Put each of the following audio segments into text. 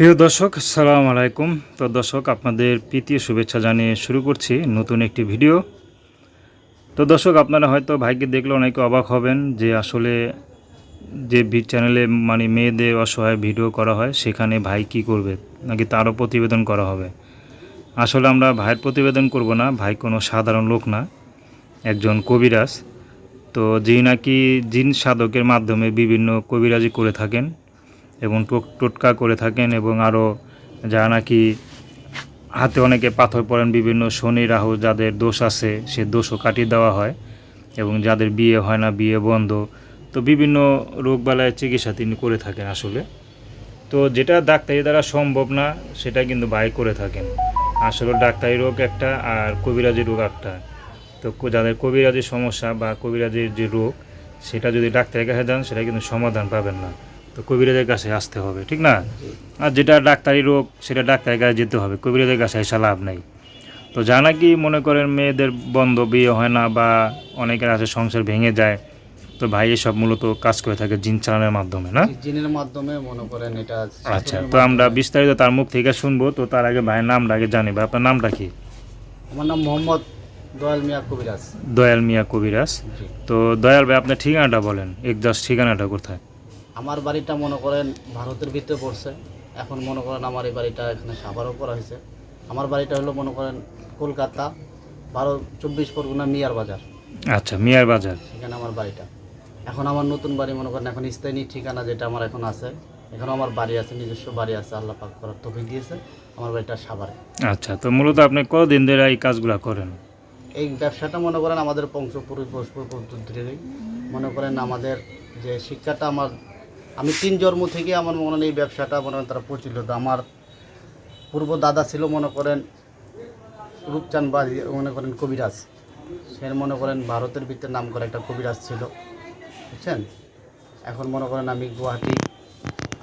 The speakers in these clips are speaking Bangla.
প্রিয় দর্শক সালাম আলাইকুম। তো দর্শক, আপনাদের প্রীতি শুভেচ্ছা জানিয়ে শুরু করছি নতুন একটি ভিডিও। তো দর্শক, আপনারা হয়তো ভাইকে দেখলে অনেকে অবাক হবেন যে আসলে যে ভি চ্যানেলে মানে মেয়েদের অসহায় ভিডিও করা হয়, সেখানে ভাই কি করবে? নাকি তারও প্রতিবেদন করা হবে? আসলে আমরা ভাইয়ের প্রতিবেদন করব না, ভাই কোনো সাধারণ লোক না, একজন কবিরাজ। তো যিনি নাকি জিন সাধকের মাধ্যমে বিভিন্ন কবিরাজি করে থাকেন এবং টোক- টোটকা করে থাকেন এবং আরও যারা নাকি হাতে অনেকে পাথর পড়েন বিভিন্ন শনি, রাহু যাদের দোষ আছে, সে দোষও কাটিয়ে দেওয়া হয় এবং যাদের বিয়ে হয় না, বিয়ে বন্ধ। তো বিভিন্ন রোগবালায় চিকিৎসা তিনি করে থাকেন আসলে। তো যেটা ডাক্তারি দ্বারা সম্ভব না, সেটা কিন্তু ভাই করে থাকেন। আসলে ডাক্তারি রোগ একটা আর কবিরাজি রোগ একটা তো যাদের কবিরাজির সমস্যা বা কবিরাজির যে রোগ, সেটা যদি ডাক্তারের কাছে যান, সেটা কিন্তু সমাধান পাবেন না। তো কবিরাজের কাছে আসতে হবে ঠিক না? আর যেটা ডাক্তারি রোগ সেটা ডাক্তারের কাছে যেতে হবে কবিরাজের কাছে এসে লাভ নেই। তো যা নাকি মনে করেন মেয়েদের বন্ধ বিয়ে হয় না বা অনেকের আছে সংসার ভেঙে যায় তো ভাই এসব মূলত কাজ করে থাকে জিন চালানোর মাধ্যমে না? জিনের মাধ্যমে মনে করেন এটা আচ্ছা তো আমরা বিস্তারিত তার মুখ থেকে শুনব তো তার আগে ভাইয়ের নামটা আগে জানি ভাই আপনার নামটা কি? আমার নাম মোহাম্মদ দয়াল মিয়া কবিরাজ। দয়াল মিয়া কবিরাজ। তো দয়াল ভাই আপনার ঠিকানাটা বলেন একজাস্ট ঠিকানাটা কোথায়? আমার বাড়িটা মনে করেন ভারতের ভিতরে পড়ছে। এখন মনে করেন আমার এই বাড়িটা এখানে সাভারও করা হয়েছে। আমার বাড়িটা হলো মনে করেন কলকাতা বারো চব্বিশ পরগনা মিয়ার বাজার। আচ্ছা মিয়ার বাজার। সেখানে আমার বাড়িটা। এখন আমার নতুন বাড়ি মনে করেন এখন স্থায়ী ঠিকানা যেটা আমার এখন আছে এখানেও আমার বাড়ি আছে নিজস্ব বাড়ি আছে আল্লাহ পাক করার তফিক দিয়েছে আমার বাড়িটা সাভারে। আচ্ছা তো মূলত আপনি কতদিন ধরে এই কাজগুলো করেন? এই ব্যবসাটা মনে করেন আমাদের বংশপুরুষ পদ্ধতিরই। মনে করেন আমাদের যে শিক্ষাটা আমার আমি তিন জন্ম থেকে আমার মনে হয় এই ব্যবসাটা মনে করেন তারা প্রচলিত। আমার পূর্ব দাদা ছিল মনে করেন রূপচাঁদ বাজি মনে করেন কবিরাজ। সে মনে করেন ভারতের ভিতরে নাম করা একটা কবিরাজ ছিল। বুঝছেন? এখন মনে করেন আমি গুয়াহাটি,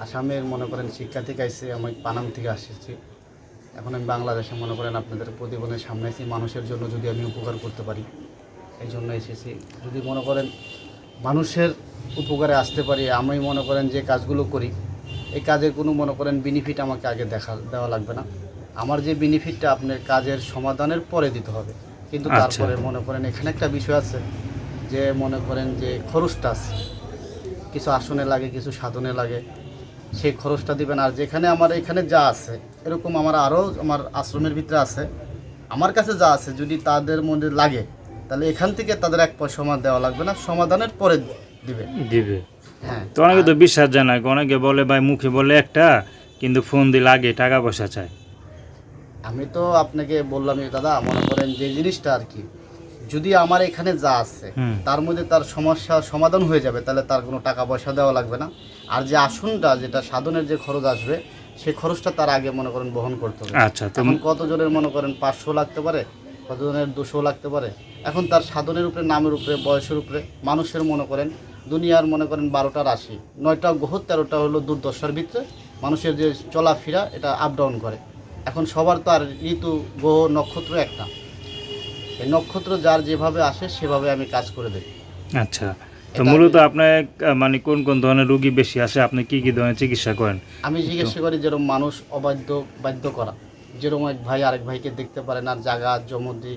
আসামের মনে করেন শিক্ষা থেকে আসছি আমি পানাম থেকে আসছি। এখন আমি বাংলাদেশে মনে করেন আপনাদের প্রতিবন্ধের সামনে এসেছি মানুষের জন্য যদি আমি উপকার করতে পারি, এই জন্য এসেছি। যদি মনে করেন মানুষের উপকারে আসতে পারি আমি মনে করেন যে কাজগুলো করি এই কাজের কোনো মনে করেন বেনিফিট আমাকে আগে দেখা দেওয়া লাগবে না আমার যে বেনিফিটটা আপনার কাজের সমাধানের পরে দিতে হবে কিন্তু আচ্ছা। তারপরে মনে করেন এখানে একটা বিষয় আছে যে মনে করেন যে খরচটা আছে কিছু আসনে লাগে কিছু সাধনে লাগে সেই খরচটা দিবেন আর যেখানে আমার এখানে যা আছে এরকম আমার আরও আমার আশ্রমের ভিতরে আছে আমার কাছে যা আছে যদি তাদের মধ্যে লাগে তাহলে এখান থেকে তাদের এক পয়সা আমার দেওয়া লাগবে না সমাধানের পরে দিবে। দিবে। হ্যাঁ। তো অনেকে তো বিশ্বাস যায় অনেকে বলে ভাই মুখে বলে একটা কিন্তু ফোন দিলে আগে টাকা পয়সা চায়। আমি তো আপনাকে বললামই দাদা মনে করেন যে জিনিসটা আর কি যদি আমার এখানে যা আছে তার মধ্যে তার সমস্যা সমাধান হয়ে যাবে তাহলে তার কোনো টাকা পয়সা দেওয়া লাগবে না। আর যে আসনটা যেটা সাধনের যে খরচ আসবে সেই খরচটা তার আগে মনে করেন বহন করতে হবে। আচ্ছা তো এখন কতজনের মনে করেন পাঁচশো লাগতে পারে কতজনের দুশো লাগতে পারে? এখন তার সাধনের উপরে নামের উপরে বয়সের উপরে মানুষের মনে করেন দুনিয়ার মনে করেন বারোটা রাশি। নয়টা গ্রহ তেরোটা হলো দুর্দশার ভিতরে। মানুষের যে চলাফেরা এটা আপ ডাউন করে। এখন সবার তো আর ঋতু গ্রহ নক্ষত্র একটা। এই নক্ষত্র যার যেভাবে আসে সেভাবে আমি কাজ করে দিই আচ্ছা। তো মূলত আপনার মানে কোন কোন ধরনের রোগী বেশি আসে? আপনি কি কি ধরনের চিকিৎসা করেন? আমি জিজ্ঞাসা করি যেরকম মানুষ অবাধ্য বাধ্য করা। যেরকম এক ভাই আরেক ভাইকে দেখতে পারে না জাগা জমদি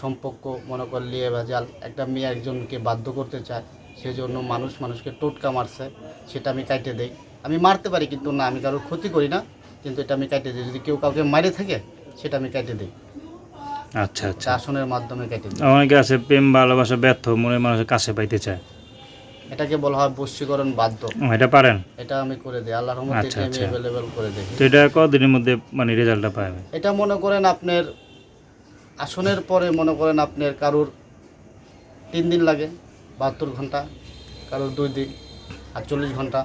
সম্পর্ক মনে কর লিয়ে ভেজাল একটা মেয়ে একজনকে বাধ্য করতে চায়। সেজন্য মানুষ মানুষকে টোটকা মারছে সেটা আমি কাটে দেই। আমি মারতে পারি কিন্তু না আমি কারোর ক্ষতি করি না কিন্তু এটা আমি কাটে দিই। যদি কেউ কাউকে মারে থাকে সেটা আমি কাটে দিই। আচ্ছা আচ্ছা। আসনের মাধ্যমে কেটে দিই। অনেকে আছে প্রেম ভালোবাসা ব্যর্থ মনে মানুষের কাছে পাইতে চায়। এটাকে বলা হয় বশীকরণ বাধ্য এটা পারেন? এটা আমি করে দিই। আল্লাহর রহমতে আচ্ছা, এটা আমি আচ্ছা। অ্যাভেলেবেল করে দিই। তো এটা কতদিনের মধ্যে মানে রেজাল্টটা পাবে এটা মনে করেন আপনার আসনের পরে মনে করেন আপনার কারোর তিন দিন লাগে। বাহাত্তর ঘণ্টা কারোর দুই দিন আর চল্লিশ ঘণ্টা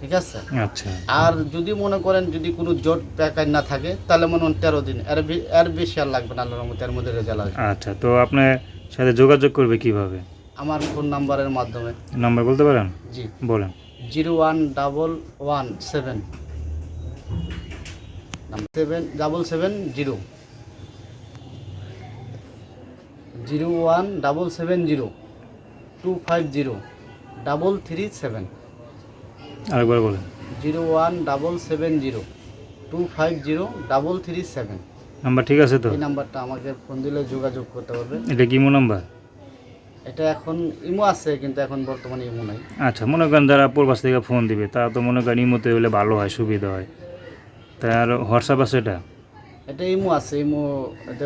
ঠিক আছে? আচ্ছা। আর যদি মনে করেন যদি কোনো জোট প্যাকার না থাকে তাহলে মনে হয় তেরো দিন। এর এর বেশি আর লাগবে না আল্লাহর মধ্যে এর মধ্যে রেজাল্ট আসবে। আচ্ছা তো আপনার সাথে যোগাযোগ করবে কীভাবে? আমার ফোন নাম্বারের মাধ্যমে। নাম্বার বলতে পারেন? জি। বলেন। Zero one double one seven. Seven double seven zero. Zero one double seven zero. Two five zero double three seven আরেকবার বলেন। Zero one double seven zero two five zero double three seven number ঠিক আছে তো? এই নাম্বারটা আমাকে ফোন দিলে যোগাযোগ করতে পারবে। এটা কি মো নাম্বার? এটা এখন ইমো আছে কিন্তু এখন বর্তমানে ইমো নাই। আচ্ছা মনে করেন যারা পূর্বাস থেকে ফোন দিবে তারা তো মনে করেন ইমোতে হলে ভালো হয় সুবিধা হয়। তাই আর হোয়াটসঅ্যাপ আছে এটা? এটা ইমো আছে ইমো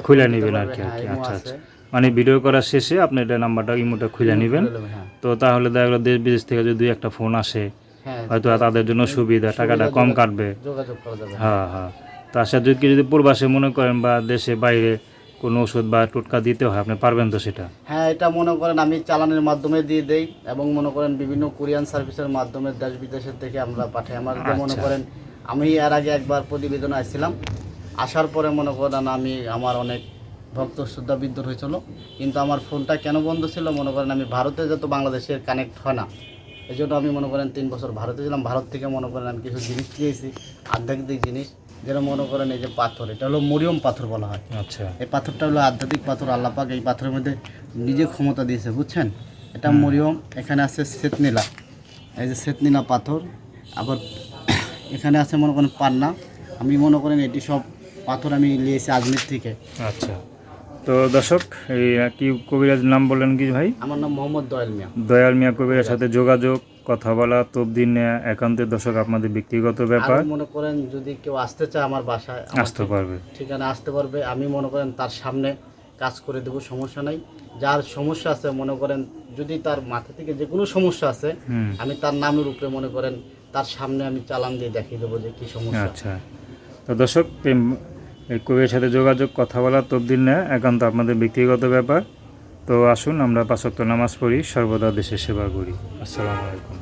খুলে দিতে আর কি, হ্যাঁ। ইমো আচ্ছা, আছে। মানে ভিডিও করার শেষে আপনি এটা নাম্বারটা ইমোটা খুলে নেবেন। হ্যাঁ। তো তাহলে দেখা গেলো দেশ বিদেশ থেকে যদি একটা ফোন আসে হ্যাঁ হয়তো তাদের জন্য সুবিধা টাকাটা কম কাটবে। হ্যাঁ হ্যাঁ। তার সাথে যদি কেউ যদি পূর্বাসে মনে করেন বা দেশে বাইরে কোনো ওষুধ বা টোটকা দিতে হয় আপনি পারবেন তো সেটা? হ্যাঁ এটা মনে করেন আমি চালানের মাধ্যমে দিয়ে দেই এবং মনে করেন বিভিন্ন কোরিয়ান সার্ভিসের মাধ্যমে দেশ বিদেশের থেকে আমরা পাঠাই। আমার মনে আচ্ছা। করেন আমি এর আগে একবার প্রতিবেদন আসছিলাম। আসার পরে মনে করেন আমি আমার অনেক ভক্ত শ্রদ্ধা বিদ্যুৎ হয়েছিল কিন্তু আমার ফোনটা কেন বন্ধ ছিল? মনে করেন আমি ভারতে যত বাংলাদেশের কানেক্ট হয় না এই জন্য আমি মনে করেন তিন বছর ভারতে ছিলাম। ভারত থেকে মনে করেন আমি কিছু জিনিস পেয়েছি আধ্যাত্মিক জিনিস যেটা মনে করেন এই যে পাথর এটা হলো মরিয়ম পাথর বলা হয়। আচ্ছা। এই পাথরটা হলো আধ্যাত্মিক পাথর আল্লাপাক এই পাথরের মধ্যে নিজে ক্ষমতা দিয়েছে বুঝছেন? এটা মরিয়ম এখানে আছে শ্বেতনীলা। এই যে শ্বেতনীলা পাথর আবার এখানে আছে মনে করেন পান্না। আমি মনে করেন এটি সব পাথর আমি নিয়েছি আজমির থেকে। আচ্ছা। তো দর্শক এই কি কবিরাজ নাম বললেন কি ভাই? আমার নাম মোহাম্মদ দয়াল মিয়া। দয়াল মিয়া কবিরাজ সাথে যোগাযোগ কথা বলা তবদিন নেওয়া একান্তের দর্শক আপনাদের ব্যক্তিগত ব্যাপার। মনে করেন যদি কেউ আসতে চায় আমার বাসায় আসতে পারবে। ঠিকানা আসতে পারবে। আমি মনে করেন তার সামনে কাজ করে দেবো সমস্যা নাই। যার সমস্যা আছে মনে করেন যদি তার মাথা থেকে যে কোনো সমস্যা আছে আমি তার নামের উপরে মনে করেন তার সামনে আমি চালান দিয়ে দেখিয়ে দেবো যে কি সমস্যা। আচ্ছা। তো দর্শক এই- কবির সাথে যোগাযোগ, কথা বলার তবদিল না একান্ত আপনাদের ব্যক্তিগত ব্যাপার। তো আসুন, আমরা পাঁচক্ত নামাজ পড়ি, সর্বদা দেশের সেবা করি। আসসালামু আলাইকুম।